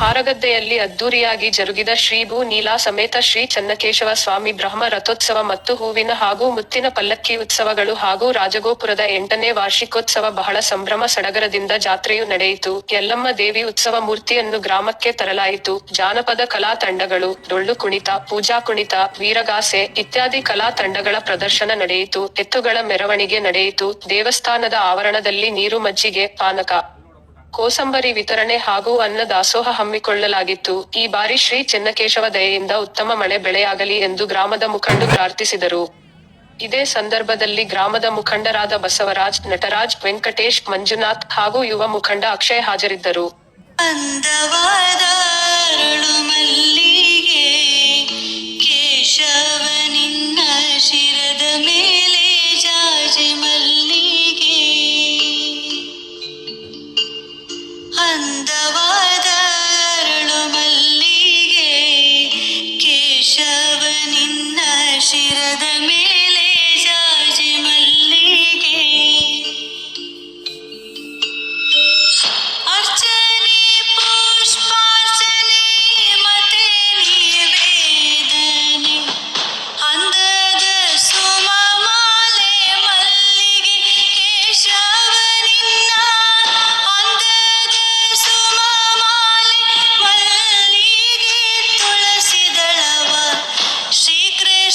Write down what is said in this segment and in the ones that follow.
ಹಾರಗದ್ದೆಯಲ್ಲಿ ಅದ್ದೂರಿಯಾಗಿ ಜರುಗಿದ ಶ್ರೀ ಭೂ ನೀಲಾ ಸಮೇತ ಶ್ರೀ ಚನ್ನಕೇಶವ ಸ್ವಾಮಿ ಬ್ರಹ್ಮ ರಥೋತ್ಸವ ಮತ್ತು ಹೂವಿನ ಹಾಗೂ ಮುತ್ತಿನ ಪಲ್ಲಕ್ಕಿ ಉತ್ಸವಗಳು ಹಾಗೂ ರಾಜಗೋಪುರದ ಎಂಟನೇ ವಾರ್ಷಿಕೋತ್ಸವ ಬಹಳ ಸಂಭ್ರಮ ಸಡಗರದಿಂದ ಜಾತ್ರೆಯು ನಡೆಯಿತು. ಯಲ್ಲಮ್ಮ ದೇವಿ ಉತ್ಸವ ಮೂರ್ತಿಯನ್ನು ಗ್ರಾಮಕ್ಕೆ ತರಲಾಯಿತು. ಜಾನಪದ ಕಲಾ ತಂಡಗಳು, ಡೊಳ್ಳು ಕುಣಿತ, ಪೂಜಾ ಕುಣಿತ, ವೀರಗಾಸೆ ಇತ್ಯಾದಿ ಕಲಾ ತಂಡಗಳ ಪ್ರದರ್ಶನ ನಡೆಯಿತು. ಎತ್ತುಗಳ ಮೆರವಣಿಗೆ ನಡೆಯಿತು. ದೇವಸ್ಥಾನದ ಆವರಣದಲ್ಲಿ ನೀರು ಮಜ್ಜಿಗೆ, ಪಾನಕ ಕೋಸಂಬರಿ ವಿತರಣೆ ಹಾಗೂ ಅನ್ನ ದಾಸೋಹ ಹಮ್ಮಿಕೊಳ್ಳಲಾಗಿತ್ತು. ಈ ಬಾರಿ ಶ್ರೀ ಚೆನ್ನಕೇಶವ ದಯೆಯಿಂದ ಉತ್ತಮ ಮಳೆ ಬೆಳೆಯಾಗಲಿ ಎಂದು ಗ್ರಾಮದ ಮುಖಂಡು ಪ್ರಾರ್ಥಿಸಿದರು. ಇದೇ ಸಂದರ್ಭದಲ್ಲಿ ಗ್ರಾಮದ ಮುಖಂಡರಾದ ಬಸವರಾಜ್, ನಟರಾಜ್, ವೆಂಕಟೇಶ್, ಮಂಜುನಾಥ್ ಹಾಗೂ ಯುವ ಮುಖಂಡ ಅಕ್ಷಯ್ ಹಾಜರಿದ್ದರು. wonder.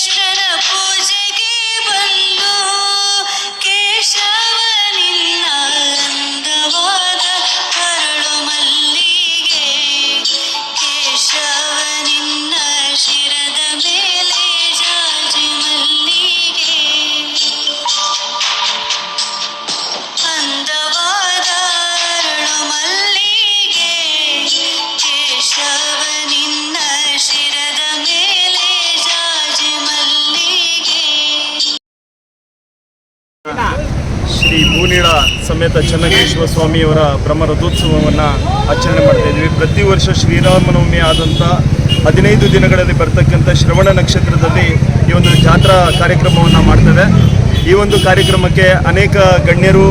Krishna Rabu. ಶ್ರೀ ಭೂನೀಳ ಸಮೇತ ಚನ್ನಕೇಶ್ವರ ಸ್ವಾಮಿಯವರ ಬ್ರಹ್ಮ ರಥೋತ್ಸವವನ್ನು ಆಚರಣೆ ಮಾಡ್ತಾ ಇದ್ದೀವಿ ಪ್ರತಿ ವರ್ಷ ಶ್ರೀರಾಮನವಮಿ ಆದಂಥ ಹದಿನೈದು ದಿನಗಳಲ್ಲಿ ಬರ್ತಕ್ಕಂಥ ಶ್ರವಣ ನಕ್ಷತ್ರದಲ್ಲಿ ಈ ಒಂದು ಜಾತ್ರಾ ಕಾರ್ಯಕ್ರಮವನ್ನು ಮಾಡ್ತೇವೆ. ಈ ಒಂದು ಕಾರ್ಯಕ್ರಮಕ್ಕೆ ಅನೇಕ ಗಣ್ಯರು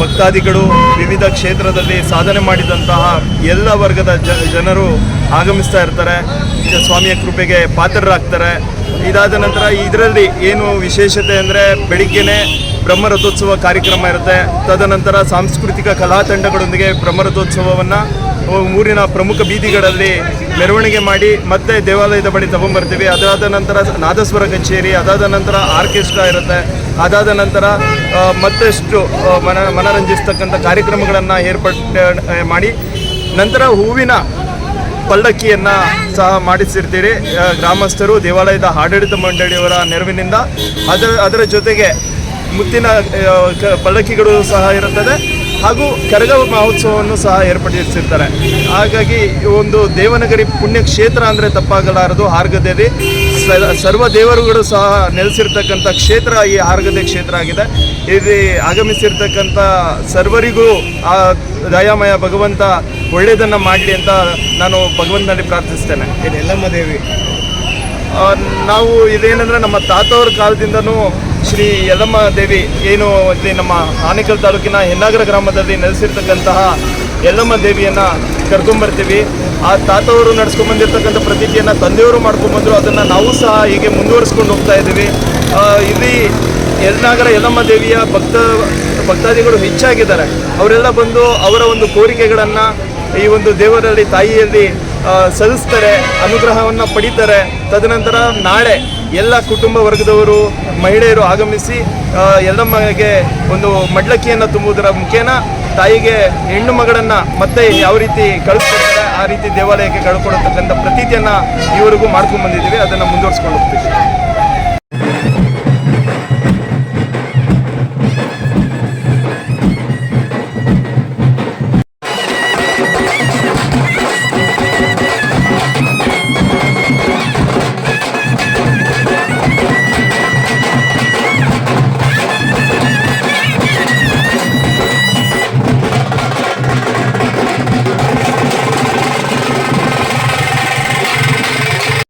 ಭಕ್ತಾದಿಗಳು ವಿವಿಧ ಕ್ಷೇತ್ರದಲ್ಲಿ ಸಾಧನೆ ಮಾಡಿದಂತಹ ಎಲ್ಲ ವರ್ಗದ ಜನರು ಆಗಮಿಸ್ತಾ ಇರ್ತಾರೆ. ಸ್ವಾಮಿಯ ಕೃಪೆಗೆ ಪಾತ್ರರಾಗ್ತಾರೆ. ಇದಾದ ನಂತರ ಇದರಲ್ಲಿ ಏನು ವಿಶೇಷತೆ ಅಂದರೆ ಬೆಳಿಗ್ಗೆನೆ ಬ್ರಹ್ಮರಥೋತ್ಸವ ಕಾರ್ಯಕ್ರಮ ಇರುತ್ತೆ. ತದನಂತರ ಸಾಂಸ್ಕೃತಿಕ ಕಲಾ ತಂಡಗಳೊಂದಿಗೆ ಬ್ರಹ್ಮರಥೋತ್ಸವವನ್ನು ಊರಿನ ಪ್ರಮುಖ ಬೀದಿಗಳಲ್ಲಿ ಮೆರವಣಿಗೆ ಮಾಡಿ ಮತ್ತೆ ದೇವಾಲಯದ ಬಳಿ ತಗೊಂಡ್ಬರ್ತೀವಿ ಅದಾದ ನಂತರ ನಾದಸ್ವರ ಕಚೇರಿ, ಅದಾದ ನಂತರ ಆರ್ಕೆಸ್ಟ್ರಾ ಇರುತ್ತೆ. ಅದಾದ ನಂತರ ಮತ್ತಷ್ಟು ಮನ, ಮನರಂಜಿಸ್ತಕ್ಕಂಥ ಕಾರ್ಯಕ್ರಮಗಳನ್ನು ಏರ್ಪಟ್ಟು ಮಾಡಿ ನಂತರ ಹೂವಿನ ಪಲ್ಲಕ್ಕಿಯನ್ನು ಸಹ ಮಾಡಿಸಿರ್ತೀರಿ. ಗ್ರಾಮಸ್ಥರು, ದೇವಾಲಯದ ಆಡಳಿತ ಮಂಡಳಿಯವರ ನೆರವಿನಿಂದ. ಅದರ ಅದರ ಜೊತೆಗೆ ಮುತ್ತಿನ ಪಲ್ಲಕ್ಕಿಗಳು ಸಹ ಇರುತ್ತದೆ. ಹಾಗೂ ಕರಗ ಮಹೋತ್ಸವವನ್ನು ಸಹ ಏರ್ಪಡಿಸಿರ್ತಾರೆ. ಹಾಗಾಗಿ ಒಂದು ದೇವನಗರಿ ಪುಣ್ಯಕ್ಷೇತ್ರ ಅಂದರೆ ತಪ್ಪಾಗಲಾರದು. ಹಾರ್ಗದೇವಿ ಸರ್ವ ದೇವರುಗಳು ಸಹ ನೆಲೆಸಿರ್ತಕ್ಕಂಥ ಕ್ಷೇತ್ರ ಈ ಹಾರ್ಗದೆ ಕ್ಷೇತ್ರ ಆಗಿದೆ. ಇಲ್ಲಿ ಆಗಮಿಸಿರ್ತಕ್ಕಂಥ ಸರ್ವರಿಗೂ ಆ ದಯಾಮಯ ಭಗವಂತ ಒಳ್ಳೆಯದನ್ನು ಮಾಡಲಿ ಅಂತ ನಾನು ಭಗವಂತನಲ್ಲಿ ಪ್ರಾರ್ಥಿಸ್ತೇನೆ. ದೇವಿ? ನಾವು ಇದೇನಂದ್ರೆ ನಮ್ಮ ತಾತವ್ರ ಕಾಲದಿಂದನೂ ಶ್ರೀ ಯಲಮ್ಮ ದೇವಿ ಏನು ಇಲ್ಲಿ ನಮ್ಮ ಆನೇಕಲ್ ತಾಲೂಕಿನ ಹೆನ್ನಾಗರ ಗ್ರಾಮದಲ್ಲಿ ನೆಲೆಸಿರ್ತಕ್ಕಂತಹ ಯಲ್ಲಮ್ಮ ದೇವಿಯನ್ನು ಕರ್ಕೊಂಬರ್ತೀವಿ. ಆ ತಾತವರು ನಡ್ಸ್ಕೊಂಬಂದಿರ್ತಕ್ಕಂಥ ಪ್ರತೀತಿಯನ್ನು ತಂದೆಯವರು ಮಾಡ್ಕೊಂಬಂದರು ಅದನ್ನು ನಾವು ಸಹ ಹೀಗೆ ಮುಂದುವರಿಸ್ಕೊಂಡು ಹೋಗ್ತಾ ಇದ್ದೀವಿ. ಇಲ್ಲಿ ಯಲ್ನಾಗರ ಯಲಮ್ಮ ದೇವಿಯ ಭಕ್ತ, ಭಕ್ತಾದಿಗಳು ಹೆಚ್ಚಾಗಿದ್ದಾರೆ. ಅವರೆಲ್ಲ ಬಂದು ಅವರ ಒಂದು ಕೋರಿಕೆಗಳನ್ನು ಈ ಒಂದು ದೇವರಲ್ಲಿ ತಾಯಿಯಲ್ಲಿ ಸಲ್ಲಿಸ್ತಾರೆ, ಅನುಗ್ರಹವನ್ನು ಪಡಿತಾರೆ. ತದನಂತರ ನಾಳೆ ಎಲ್ಲ ಕುಟುಂಬ ವರ್ಗದವರು, ಮಹಿಳೆಯರು ಆಗಮಿಸಿ ಎಲ್ಲ ಎಲ್ಲಮ್ಮಗೆ ಒಂದು ಮಡ್ಲಕ್ಕಿಯನ್ನು ತುಂಬುವುದರ ಮುಖೇನ ತಾಯಿಗೆ ಹೆಣ್ಣು ಮಗಳನ್ನು ಮತ್ತೆ ಯಾವ ರೀತಿ ಕಳಿಸ್ಕೊಡ್ತಾರೆ, ಆ ರೀತಿ ದೇವಾಲಯಕ್ಕೆ ಕಳ್ಕೊಡತಕ್ಕಂಥ ಪ್ರತೀತಿಯನ್ನು ಇವರಿಗೂ ಮಾಡ್ಕೊಂಡು ಬಂದಿದ್ದೀವಿ. ಅದನ್ನು ಮುಂದುವರಿಸ್ಕೊಂಡು ಹೋಗ್ತೀವಿ.